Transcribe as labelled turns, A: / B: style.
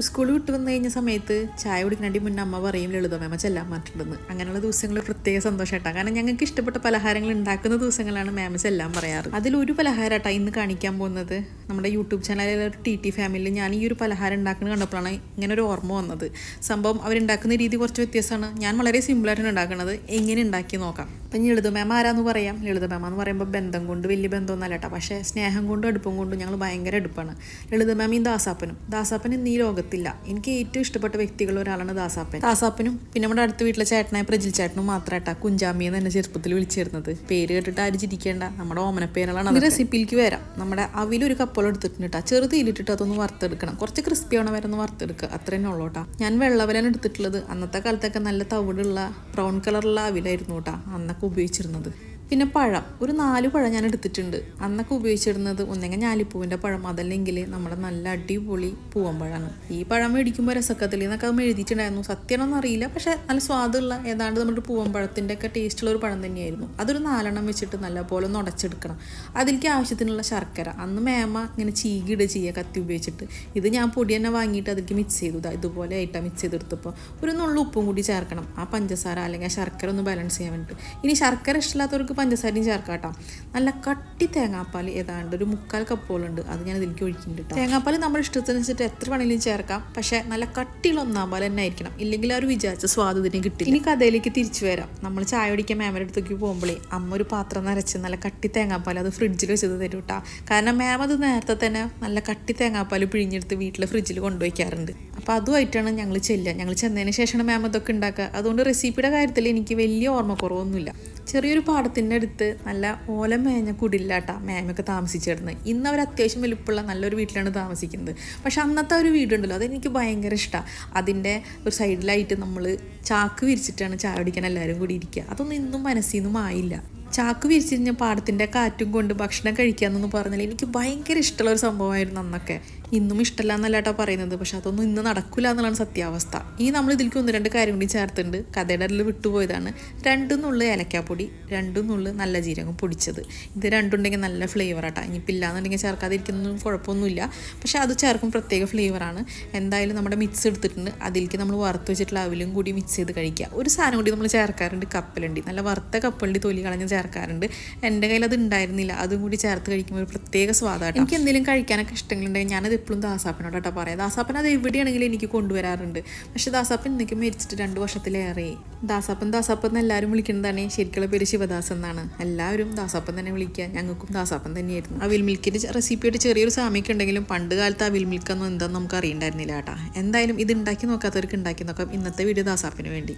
A: School വിട്ട് വന്നു കഴിഞ്ഞ സമയത്ത് ചായ കുടിക്കണ്ടി മുന്നേ അമ്മ പറയും ലളിതമേമ ചെല്ലാൻ പറഞ്ഞിട്ടുണ്ടെന്ന്. അങ്ങനെയുള്ള ദിവസങ്ങൾ പ്രത്യേക സന്തോഷമായിട്ടാണ് കാരണം ഞങ്ങൾക്ക് ഇഷ്ടപ്പെട്ട പലഹാരങ്ങൾ ഉണ്ടാക്കുന്ന ദിവസങ്ങളാണ് മാമ ചെല്ലാൻ പറയാറ്. അതിലൊരു പലഹാരമായിട്ടാണ് ഇന്ന് കാണിക്കാൻ പോകുന്നത്. നമ്മുടെ യൂട്യൂബ് ചാനലിലെ ഒരു ടി ടി ഫാമിലിയിൽ ഞാൻ ഈ ഒരു പലഹാരം ഉണ്ടാക്കുന്നത് കണ്ടപ്പോഴാണ് ഇങ്ങനെ ഒരു ഓർമ്മ വന്നത്. സംഭവം അവരുണ്ടാക്കുന്ന രീതി കുറച്ച് വ്യത്യാസമാണ്. ഞാൻ വളരെ സിമ്പിളായിട്ടാണ് ഉണ്ടാക്കുന്നത്. എങ്ങനെ ഉണ്ടാക്കി നോക്കാം. അപ്പം ലളിതമേമ ആരാന്ന് പറയാം? ലളിതമേമ എന്ന് പറയുമ്പോൾ ബന്ധം കൊണ്ട് വലിയ ബന്ധമൊന്നുമല്ല കേട്ടോ പക്ഷേ സ്നേഹം കൊണ്ടും അടുപ്പം കൊണ്ടും ഞങ്ങൾ ഭയങ്കര അടുപ്പാണ്. ലളിതമേമയും ദാസാപ്പനും. ദാസാപ്പൻ ഇന്ന് ഈ ലോകത്തില്ല എനിക്ക് ഏറ്റവും ഇഷ്ടപ്പെട്ട വ്യക്തികളിൽ ഒരാളാണ് ദാസാപ്പൻ. ദാസാപ്പനും പിന്നെ നമ്മുടെ അടുത്ത വീട്ടിലെ ചേട്ടനായ പ്രജിൽ ചേട്ടനും മാത്രമായിട്ടാ എന്ന് എന്നെ ചെറുപ്പത്തിൽ വിളിച്ചിരുന്നത്. പേര് കേട്ടിട്ട് ആരും ചിരിക്കേണ്ട. നമ്മുടെ ഓമനപ്പേരുകളാണ് അത് റെസിപ്പിയിലേക്ക് വരാം. നമ്മുടെ അവിലൊരു കപ്പോളം എടുത്തിട്ടുണ്ട് കേട്ടോ ചെറുതീലിട്ടിട്ട് അതൊന്ന് വറുത്തെടുക്കണം. കുറച്ച് ക്രിസ്പി ആവണ വരെ ഒന്ന് വറുത്തെടുക്കുക അത്ര തന്നെ ഉള്ളൂ കേട്ടോ ഞാൻ വെള്ളവലാണ് എടുത്തിട്ടുള്ളത്. അന്നത്തെ കാലത്തൊക്കെ നല്ല തവിടുള്ള ബ്രൗൺ കളറുള്ള അവിലായിരുന്നു കേട്ടോ അന്നൊക്കെ ഉപയോഗിച്ചിരുന്നത്. പിന്നെ പഴം. ഒരു നാല് പഴം ഞാൻ എടുത്തിട്ടുണ്ട്. അന്നൊക്കെ ഉപയോഗിച്ചിരുന്നത് ഒന്നെങ്കിൽ ഞാലിപ്പൂവിന്റെ പഴം. അതല്ലെങ്കിൽ നമ്മുടെ നല്ല അടിപൊളി പൂവൻ പഴമാണ് ഈ പഴം മേടിക്കുമ്പോൾ രസക്കത്തിൽ എന്നൊക്കെ എഴുതിയിട്ടുണ്ടായിരുന്നു. സത്യമാണെന്ന് അറിയില്ല. പക്ഷെ നല്ല സ്വാദുള്ള ഏതാണ്ട് നമ്മുടെ പൂവൻ പൂവമ്പഴത്തിന്റെ ഒക്കെ ടേസ്റ്റുള്ള ഒരു പഴം തന്നെയായിരുന്നു. അതൊരു നാലെണ്ണം വെച്ചിട്ട് നല്ല പോലെ ഒന്ന് ഉടച്ചെടുക്കണം. അതിലേക്ക് ആവശ്യത്തിനുള്ള ശർക്കര. അന്ന് മേമ ഇങ്ങനെ ചീകിടുക ചെയ്യുക കത്തി ഉപയോഗിച്ചിട്ട്. ഇത് ഞാൻ പൊടി തന്നെ വാങ്ങിയിട്ട് അതിലേക്ക് മിക്സ് ചെയ്തു. ഇതുപോലെ ആയിട്ടാണ് മിക്സ് ചെയ്തെടുത്തപ്പോൾ. ഒരു നുള്ളു ഉപ്പും കൂടി ചേർക്കണം. ആ പഞ്ചസാര അല്ലെങ്കിൽ ആ ശർക്കര ഒന്ന് ബാലൻസ് ചെയ്യാൻ വേണ്ടിയിട്ട്. ഇനി ശർക്കര ഇഷ്ടമില്ലാത്തവർക്ക് പഞ്ചസാരയും ചേർക്കാം കേട്ടോ നല്ല കട്ടി തേങ്ങാപ്പാൽ ഏതാണ്ട് ഒരു മുക്കാൽ കപ്പോളുണ്ട് അത് ഞാൻ ഇതിലേക്ക് ഒഴിക്കുന്നുണ്ട് കേട്ടോ തേങ്ങാപ്പാൽ നമ്മുടെ ഇഷ്ടത്തിനനുസരിച്ച് എത്ര വേണമെങ്കിലും ചേർക്കാം. പക്ഷേ നല്ല കട്ടിയുള്ള ഒന്നാം പാൽ തന്നെ ആയിരിക്കണം. ഇല്ലെങ്കിൽ ഒരു വിചാരിച്ച സ്വാദ് ഇതിന് കിട്ടില്ല. ഇനി കഥയിലേക്ക് തിരിച്ചു വരാം. നമ്മൾ ചായ കുടിക്കാൻ മേമയുടെ അടുത്തേക്ക് പോകുമ്പോഴേ അമ്മ ഒരു പാത്രം നിറച്ച് നല്ല കട്ടി തേങ്ങാപ്പാൽ അത് ഫ്രിഡ്ജിൽ വെച്ചത് തരും കേട്ടോ കാരണം മാം അത് നേരത്തെ തന്നെ നല്ല കട്ടി തേങ്ങാപ്പാൽ പിഴിഞ്ഞെടുത്ത് വീട്ടിലെ ഫ്രിഡ്ജിൽ കൊണ്ടുവയ്ക്കാറുണ്ട്. അപ്പോൾ അതുമായിട്ടാണ് ഞങ്ങൾ ചെല്ലുക. ഞങ്ങൾ ചെന്നതിന് ശേഷമാണ് മാം ഇതൊക്കെ ഉണ്ടാക്കുക. അതുകൊണ്ട് റെസിപ്പിയുടെ കാര്യത്തിൽ എനിക്ക് വലിയ ഓർമ്മക്കുറവൊന്നുമില്ല. ചെറിയൊരു പാടത്തിന്റെ അടുത്ത് നല്ല ഓല മേഞ്ഞ കുടില്ലാട്ടാ മാമൊക്കെ താമസിച്ചിരുന്നത് ഇന്ന് അവർ അത്യാവശ്യം വലുപ്പമുള്ള നല്ലൊരു വീട്ടിലാണ് താമസിക്കുന്നത്. പക്ഷെ അന്നത്തെ ഒരു വീടുണ്ടല്ലോ അതെനിക്ക് ഭയങ്കര ഇഷ്ടമാണ് അതിന്റെ ഒരു സൈഡിലായിട്ട് നമ്മൾ ചാക്ക് വിരിച്ചിട്ടാണ് ചായ കുടിക്കാൻ എല്ലാവരും കൂടി ഇരിക്കുക. അതൊന്നും ഇന്നും മനസ്സിൽ നിന്നും ആയില്ല. ചാക്ക് വിരിച്ചിരിഞ്ഞ പാടത്തിന്റെ കാറ്റും കൊണ്ട് ഭക്ഷണം കഴിക്കാമെന്നൊന്നും പറഞ്ഞില്ല. എനിക്ക് ഭയങ്കര ഇഷ്ടമുള്ള ഒരു സംഭവമായിരുന്നു അന്നൊക്കെ. ഇന്നും ഇഷ്ടമല്ല എന്നല്ല കേട്ടോ പറയുന്നത്. പക്ഷെ അതൊന്നും ഇന്ന് നടക്കില്ല എന്നുള്ളതാണ് സത്യാവസ്ഥ. ഈ നമ്മൾ ഇതിലേക്ക് ഒന്ന് രണ്ട് കാര്യം കൂടി ചേർത്തുണ്ട് കഥയുടെ ഇടയിൽ വിട്ടുപോയതാണ്. രണ്ടും നുള്ളു ഏലക്കാപ്പൊടി രണ്ടും നുള്ളു നല്ല ജീരകം പൊടിച്ചത്. ഇത് രണ്ടുണ്ടെങ്കിൽ നല്ല ഫ്ലേവർ ആട്ടോ. ഇനിയിപ്പോൾ ഇല്ലാന്നുണ്ടെങ്കിൽ ചേർക്കാതിരിക്കുന്നതും കുഴപ്പമൊന്നുമില്ല. പക്ഷേ അത് ചേർക്കും പ്രത്യേക ഫ്ലേവറാണ് എന്തായാലും നമ്മുടെ മിക്സ് എടുത്തിട്ടുണ്ട്. അതിലേക്ക് നമ്മൾ വറുത്ത് വെച്ചിട്ടുള്ള അവിലും കൂടി മിക്സ് ചെയ്ത് കഴിക്കുക. ഒരു സാധനം കൂടി നമ്മൾ ചേർക്കാറുണ്ട് കപ്പലണ്ടി. നല്ല വറുത്ത കപ്പലണ്ടി തൊലി കളഞ്ഞ് ചേർക്കാറുണ്ട്. എന്റെ കയ്യിൽ അത് ഉണ്ടായിരുന്നില്ല. അതും കൂടി ചേർത്ത് കഴിക്കുമ്പോൾ ഒരു പ്രത്യേക സ്വാദാണ് എനിക്ക് എന്തെങ്കിലും കഴിക്കാനൊക്കെ ഇഷ്ടങ്ങളുണ്ടെങ്കിൽ ഞാനത് എപ്പോഴും ദാസാപ്പനോട് കേട്ടോ പറയാം. ദാസാപ്പൻ അത് എവിടെയാണെങ്കിലും എനിക്ക് കൊണ്ടുവരാറുണ്ട്. പക്ഷേ ദാസാപ്പൻ എനിക്ക് മരിച്ചിട്ട് രണ്ട് വർഷത്തിലേറെ. ദാസാപ്പൻ ദാസാപ്പൻ എന്ന് എല്ലാവരും വിളിക്കുന്നതാണ്. ശരിക്കുള്ള പേര് ശിവദാസ് എന്നാണ്. എല്ലാവരും ദാസാപ്പൻ തന്നെ വിളിക്കുക. ഞങ്ങൾക്കും ദാസാപ്പൻ തന്നെയായിരുന്നു. അവിൽ മിൽക്കിന്റെ റെസിപ്പിയായിട്ട് ചെറിയൊരു സാമ്യമൊക്കെ ഉണ്ടെങ്കിലും പണ്ട് കാലത്ത് അവിൽ വിൽമിൽക്കൊന്നും എന്താണെന്ന് നമുക്ക് അറിയണ്ടായിരുന്നില്ല കേട്ടോ എന്തായാലും ഇത് ഉണ്ടാക്കി നോക്കാത്തവർക്ക് ഉണ്ടാക്കി നോക്കാം. ഇന്നത്തെ വീഡിയോ ദാസാപ്പിന് വേണ്ടി.